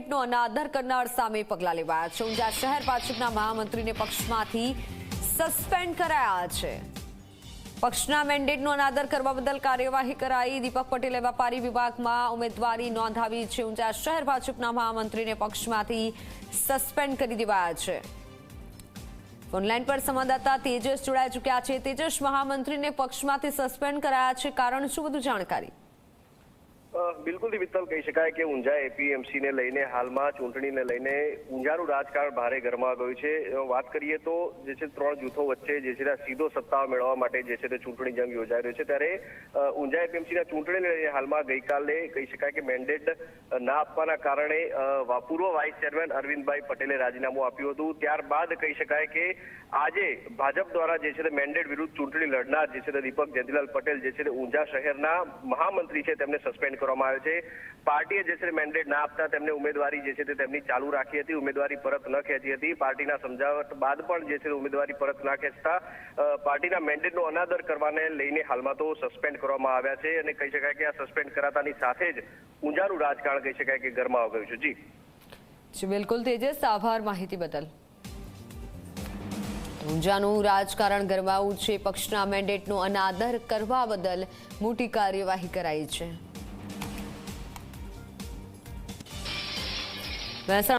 મેન્ડેટનો અનાદર કરનાર સામે પગલાં લેવાયા છે. ઊંઝા શહેર ભાજપના મહામંત્રીને પક્ષમાંથી સસ્પેન્ડ કરાયા છે. પક્ષના મેન્ડેટનો અનાદર કરવા બદલ કાર્યવાહી કરાઈ. દીપક પટેલે વેપારી વિભાગમાં ઉમેદવારી નોંધાવી છે. ઊંઝા શહેર ભાજપના મહામંત્રીને પક્ષમાંથી સસ્પેન્ડ કરી દેવાયા છે. ઓનલાઈન પર સંવાદદાતા તેજસ જોડાઈ ચૂક્યા છે. તેજસ, મહામંત્રીને પક્ષમાંથી સસ્પેન્ડ કરાયા છે. કારણ શું? બધું જાણકારી. અ, બિલકુલ વિત્તલ કહી શકાય કે ઊંઝા એપીએમસીને લઈને હાલમાં ચૂંટણીને લઈને ઊંઝાનું રાજકારણ ભારે ગરમા ગયું છે. વાત કરીએ તો જે છે ત્રણ જૂથો વચ્ચે જે છે સીધો સત્તા મેળવવા માટે જે છે તે ચૂંટણી જંગ યોજાઈ રહ્યો છે. ત્યારે ઊંઝા એપીએમસીના ચૂંટણીને લઈને હાલમાં ગઈકાલે કહી શકાય કે મેન્ડેટ ના આપવાના કારણે પૂર્વ વાઇસ ચેરમેન અરવિંદભાઈ પટેલે રાજીનામું આપ્યું હતું. ત્યારબાદ કહી શકાય કે આજે ભાજપ દ્વારા જે છે તે મેન્ડેટ વિરુદ્ધ ચૂંટણી લડનાર જે છે તે દીપક જયંતિલાલ પટેલ જે છે તે ઊંઝા શહેરના મહામંત્રી છે તેમને સસ્પેન્ડ કરવામાં આવે છે. પાર્ટીએ જે છે મેન્ડેટ ના આપતા તેમને ઉમેદવારી જે છે તે તેમની ચાલુ રાખી હતી. ઉમેદવારી પરત ન ખેંચી હતી. પાર્ટીના સમજાવટ બાદ પણ જે છે ઉમેદવારી પરત ના ખેંચતા પાર્ટીના મેન્ડેટનો અનાદર કરવાને લઈને હાલમાં તો સસ્પેન્ડ કરવામાં આવ્યા છે અને કહી શકાય કે આ સસ્પેન્ડ કરાતાની સાથે જ ઊંઝાનું રાજકારણ કહી શકાય કે ગરમાવા ગયું છે. જી. બિલકુલ તેજસ, આભાર માહિતી બદલ. ઊંઝાનું રાજકારણ ગરમાવું છે. પક્ષના મેન્ડેટનો અનાદર કરવા બદલ મોટી કાર્યવાહી કરાઈ છે. 왜 사람